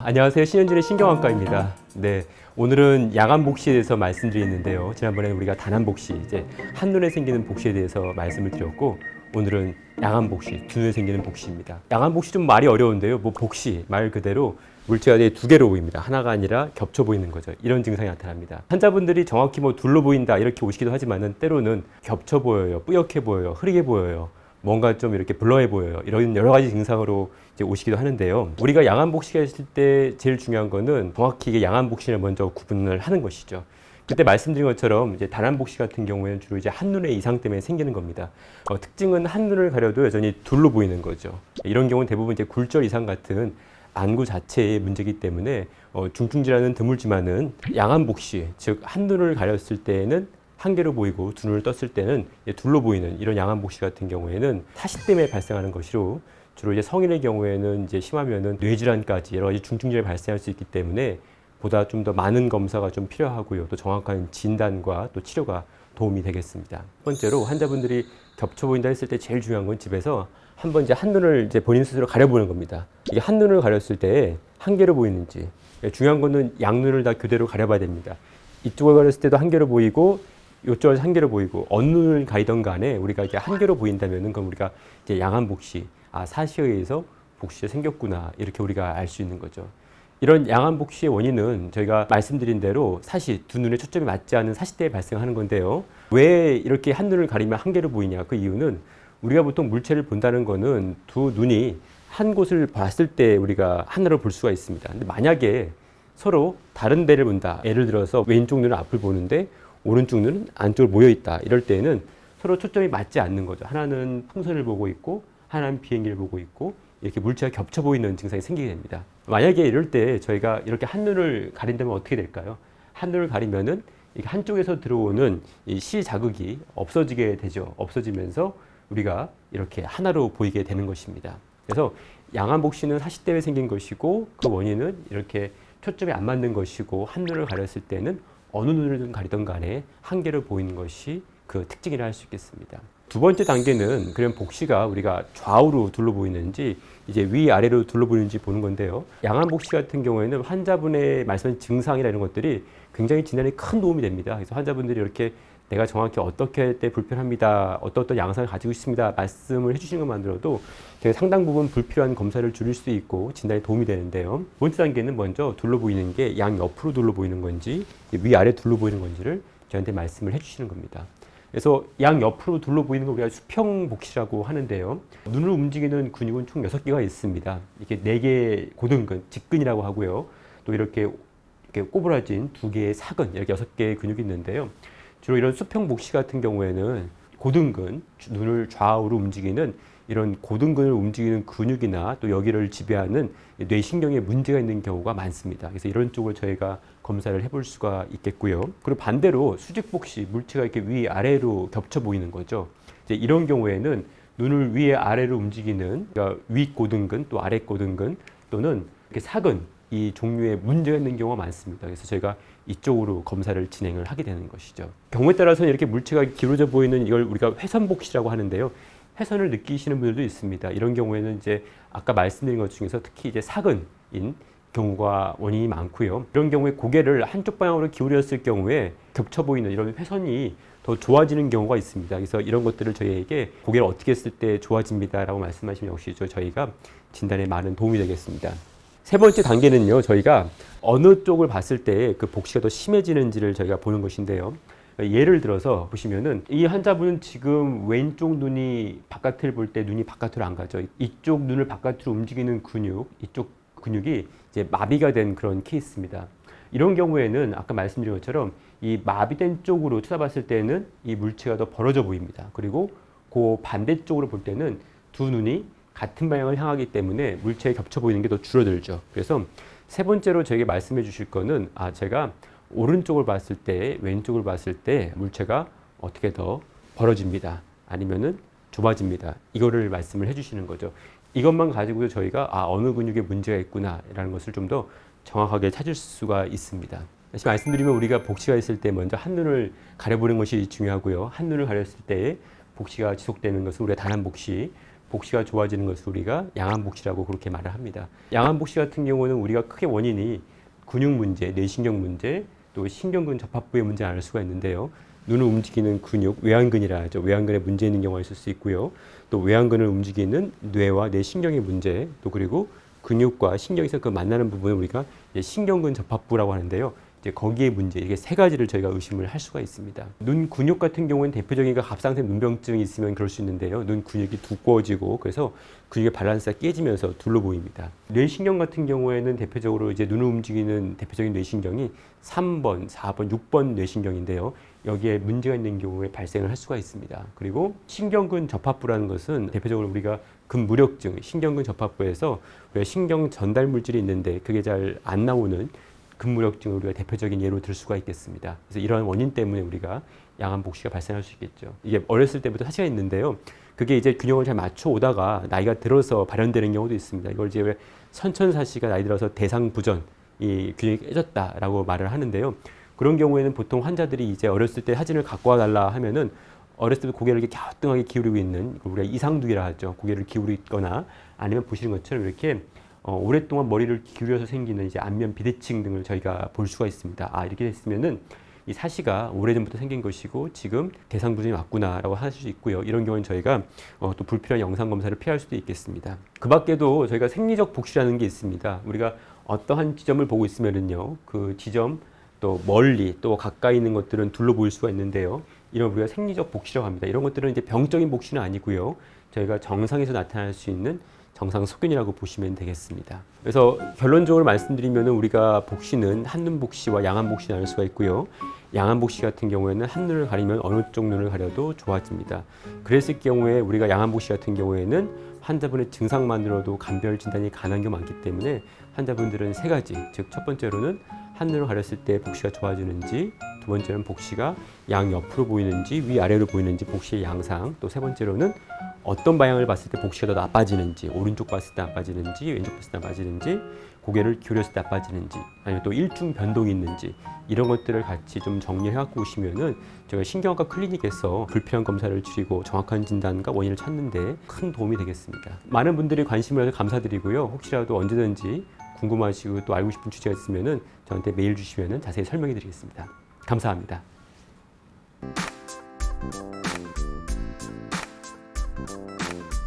안녕하세요. 신현준의 신경안과입니다. 네. 오늘은 양안 복시에 대해서 말씀드리는데요. 지난번에 우리가 단안 복시, 이제 한눈에 생기는 복시에 대해서 말씀을 드렸고, 오늘은 양안 복시, 두 눈에 생기는 복시입니다. 양안 복시 좀 말이 어려운데요. 뭐 복시, 말 그대로 물체가 두 개로 보입니다. 하나가 아니라 겹쳐 보이는 거죠. 이런 증상이 나타납니다. 환자분들이 정확히 뭐 둘로 보인다 이렇게 오시기도 하지만은 때로는 겹쳐 보여요, 뿌옇게 보여요, 흐리게 보여요. 뭔가 좀 이렇게 블러해 보여요. 이런 여러 가지 증상으로 이제 오시기도 하는데요. 우리가 양안 복시가 있을 때 제일 중요한 거는 정확히 이게 양안 복시를 먼저 구분을 하는 것이죠. 그때 말씀드린 것처럼 이제 단안 복시 같은 경우에는 주로 이제 한눈의 이상 때문에 생기는 겁니다. 어, 특징은 한눈을 가려도 여전히 둘로 보이는 거죠. 이런 경우는 대부분 이제 굴절 이상 같은 안구 자체의 문제이기 때문에 어, 중증 질환은 드물지만은 양안 복시, 즉 한눈을 가렸을 때에는 한 개로 보이고 두 눈을 떴을 때는 둘로 보이는 이런 양안 복시 같은 경우에는 사시 때문에 발생하는 것이로 주로 이제 성인의 경우에는 이제 심하면은 뇌질환까지 여러 가지 중증 질환이 발생할 수 있기 때문에 보다 좀 더 많은 검사가 좀 필요하고요. 또 정확한 진단과 또 치료가 도움이 되겠습니다. 첫 번째로 환자분들이 겹쳐 보인다 했을 때 제일 중요한 건 집에서 한번 이제 한 눈을 이제 본인 스스로 가려보는 겁니다. 이게 한 눈을 가렸을 때 한 개로 보이는지 예, 중요한 거는 양 눈을 다 교대로 가려봐야 됩니다. 이쪽을 가렸을 때도 한 개로 보이고 이쪽을 한 개로 보이고 어느 눈을 가리던 간에 우리가 이제 한 개로 보인다면은 그럼 우리가 이제 양안 복시 아 사시에 의해서 복시가 생겼구나 이렇게 우리가 알 수 있는 거죠. 이런 양안 복시의 원인은 저희가 말씀드린 대로 사시 두 눈에 초점이 맞지 않은 사시 때에 발생하는 건데요. 왜 이렇게 한 눈을 가리면 한 개로 보이냐? 그 이유는 우리가 보통 물체를 본다는 거는 두 눈이 한 곳을 봤을 때 우리가 하나로 볼 수가 있습니다. 근데 만약에 서로 다른 데를 본다. 예를 들어서 왼쪽 눈은 앞을 보는데 오른쪽 눈은 안쪽으로 모여 있다. 이럴 때는 서로 초점이 맞지 않는 거죠. 하나는 풍선을 보고 있고 하나는 비행기를 보고 있고 이렇게 물체가 겹쳐 보이는 증상이 생기게 됩니다. 만약에 이럴 때 저희가 이렇게 한눈을 가린다면 어떻게 될까요? 한눈을 가리면은 한쪽에서 들어오는 이시 자극이 없어지게 되죠. 없어지면서 우리가 이렇게 하나로 보이게 되는 것입니다. 그래서 양안 복시는 사시 때문에 생긴 것이고 그 원인은 이렇게 초점이 안 맞는 것이고 한눈을 가렸을 때는 어느 눈을 가리던 간에 한 개로 보이는 것이 그 특징이라 할 수 있겠습니다. 두 번째 단계는 그럼 복시가 우리가 좌우로 둘러 보이는지 이제 위 아래로 둘러 보이는지 보는 건데요. 양안 복시 같은 경우에는 환자분의 말씀한 증상이나 이런 것들이 굉장히 진단에 큰 도움이 됩니다. 그래서 환자분들이 이렇게 내가 정확히 어떻게 할때 불편합니다. 어떤 어떤 양상을 가지고 있습니다. 말씀을 해주시는 것만으로도 상당 부분 불필요한 검사를 줄일 수 있고 진단에 도움이 되는데요. 두 번째 단계는 먼저 둘러 보이는 게 양 옆으로 둘러 보이는 건지 위 아래 둘러 보이는 건지를 저한테 말씀을 해주시는 겁니다. 그래서 양 옆으로 둘러 보이는 걸 우리가 수평 복시라고 하는데요. 눈을 움직이는 근육은 총 여섯 개가 있습니다. 이게 네 개의 고등근, 직근이라고 하고요. 또 이렇게 이렇게 꼬부라진 두 개의 사근, 이렇게 여섯 개의 근육이 있는데요. 주로 이런 수평 복시 같은 경우에는 고등근, 눈을 좌우로 움직이는 이런 고등근을 움직이는 근육이나 또 여기를 지배하는 뇌신경에 문제가 있는 경우가 많습니다. 그래서 이런 쪽을 저희가 검사를 해볼 수가 있겠고요. 그리고 반대로 수직 복시, 물체가 이렇게 위 아래로 겹쳐 보이는 거죠. 이제 이런 경우에는 눈을 위에 아래로 움직이는 그러니까 위 고등근 또 아래 고등근 또는 이렇게 사근 이 종류의 문제가 있는 경우가 많습니다. 그래서 저희가 이쪽으로 검사를 진행을 하게 되는 것이죠. 경우에 따라서는 이렇게 물체가 기울어져 보이는 이걸 우리가 회선복시라고 하는데요. 회선을 느끼시는 분들도 있습니다. 이런 경우에는 이제 아까 말씀드린 것 중에서 특히 이제 사근인 경우가 원인이 많고요. 이런 경우에 고개를 한쪽 방향으로 기울였을 경우에 겹쳐 보이는 이런 회선이 더 좋아지는 경우가 있습니다. 그래서 이런 것들을 저희에게 고개를 어떻게 했을 때 좋아집니다라고 말씀하시면 역시 저- 저희가 진단에 많은 도움이 되겠습니다. 세 번째 단계는요, 저희가 어느 쪽을 봤을 때 그 복시가 더 심해지는지를 저희가 보는 것인데요. 예를 들어서 보시면은 이 환자분은 지금 왼쪽 눈이 바깥을 볼 때 눈이 바깥으로 안 가죠. 이쪽 눈을 바깥으로 움직이는 근육, 이쪽 근육이 이제 마비가 된 그런 케이스입니다. 이런 경우에는 아까 말씀드린 것처럼 이 마비된 쪽으로 쳐다봤을 때는 이 물체가 더 벌어져 보입니다. 그리고 그 반대쪽으로 볼 때는 두 눈이 같은 방향을 향하기 때문에 물체에 겹쳐 보이는 게 더 줄어들죠. 그래서 세 번째로 저에게 말씀해 주실 거는 아 제가 오른쪽을 봤을 때 왼쪽을 봤을 때 물체가 어떻게 더 벌어집니다. 아니면은 좁아집니다. 이거를 말씀을 해 주시는 거죠. 이것만 가지고도 저희가 아 어느 근육에 문제가 있구나라는 것을 좀 더 정확하게 찾을 수가 있습니다. 다시 말씀드리면 우리가 복시가 있을 때 먼저 한 눈을 가려보는 것이 중요하고요. 한 눈을 가렸을 때 복시가 지속되는 것은 우리가 단 한 복시, 복시가 좋아지는 것을 우리가 양한 복시라고 그렇게 말을 합니다. 양한 복시 같은 경우는 우리가 크게 원인이 근육 문제, 뇌신경 문제, 또 신경근 접합부의 문제 알 수가 있는데요. 눈을 움직이는 근육, 외안근이라 하죠. 외안근에 문제 있는 경우가 있을 수 있고요. 또 외안근을 움직이는 뇌와 뇌신경의 문제, 또 그리고 근육과 신경에서 그 만나는 부분을 우리가 신경근 접합부라고 하는데요. 이제 거기에 문제 이게 세 가지를 저희가 의심을 할 수가 있습니다. 눈 근육 같은 경우는 대표적인 게 갑상선 눈병증이 있으면 그럴 수 있는데요. 눈 근육이 두꺼워지고 그래서 근육의 밸런스가 깨지면서 둘로 보입니다. 뇌신경 같은 경우에는 대표적으로 이제 눈을 움직이는 대표적인 뇌신경이 3번, 4번, 6번 뇌신경인데요. 여기에 문제가 있는 경우에 발생을 할 수가 있습니다. 그리고 신경근 접합부라는 것은 대표적으로 우리가 근무력증, 신경근 접합부에서 우리가 신경 전달 물질이 있는데 그게 잘 안 나오는 근무력증을 우리가 대표적인 예로 들 수가 있겠습니다. 그래서 이러한 원인 때문에 우리가 양한 복시가 발생할 수 있겠죠. 이게 어렸을 때부터 사실가 있는데요. 그게 이제 균형을 잘 맞춰 오다가 나이가 들어서 발현되는 경우도 있습니다. 이걸 이제 왜 선천사시가 나이 들어서 대상부전 이 균형이 깨졌다라고 말을 하는데요. 그런 경우에는 보통 환자들이 이제 어렸을 때 사진을 갖고 와달라 하면은 어렸을 때 고개를 이렇게 갸우뚱하게 기울이고 있는 우리가 이상두기라 하죠. 고개를 기울이거나 아니면 보시는 것처럼 이렇게 어, 오랫동안 머리를 기울여서 생기는 이제 안면 비대칭 등을 저희가 볼 수가 있습니다. 아 이렇게 됐으면은 이 사시가 오래전부터 생긴 것이고 지금 대상부전이 왔구나라고 하실 수 있고요. 이런 경우는 저희가 어, 또 불필요한 영상 검사를 피할 수도 있겠습니다. 그 밖에도 저희가 생리적 복시라는 게 있습니다. 우리가 어떠한 지점을 보고 있으면은요, 그 지점 또 멀리 또 가까이 있는 것들은 둘로 보일 수가 있는데요. 이런 우리가 생리적 복시라고 합니다. 이런 것들은 이제 병적인 복시는 아니고요. 저희가 정상에서 나타날 수 있는 정상 소견이라고 보시면 되겠습니다. 그래서 결론적으로 말씀드리면 우리가 복시는 한눈 복시와 양한 복시 나눌 수가 있고요. 양한 복시 같은 경우에는 한 눈을 가리면 어느 쪽 눈을 가려도 좋아집니다. 그랬을 경우에 우리가 양한 복시 같은 경우에는 환자분의 증상만으로도 간별 진단이 가능한 경우 많기 때문에 환자분들은 세 가지, 즉 첫 번째로는 한 눈을 가렸을 때 복시가 좋아지는지, 두 번째는 복시가 양 옆으로 보이는지, 위 아래로 보이는지 복시의 양상, 또 세 번째로는 어떤 방향을 봤을 때 복시가 더 나빠지는지, 오른쪽 봤을 때 나빠지는지, 왼쪽 봤을 때 나빠지는지, 고개를 기울였을 때 나빠지는지, 아니면 또 일중 변동이 있는지 이런 것들을 같이 좀 정리해 갖고 오시면은 제가 신경학과 클리닉에서 불필요한 검사를 줄이고 정확한 진단과 원인을 찾는데 큰 도움이 되겠습니다. 많은 분들이 관심을 해서 감사드리고요. 혹시라도 언제든지 궁금하시고 또 알고 싶은 주제가 있으면은 저한테 메일 주시면은 자세히 설명해 드리겠습니다. 감사합니다. Thank you.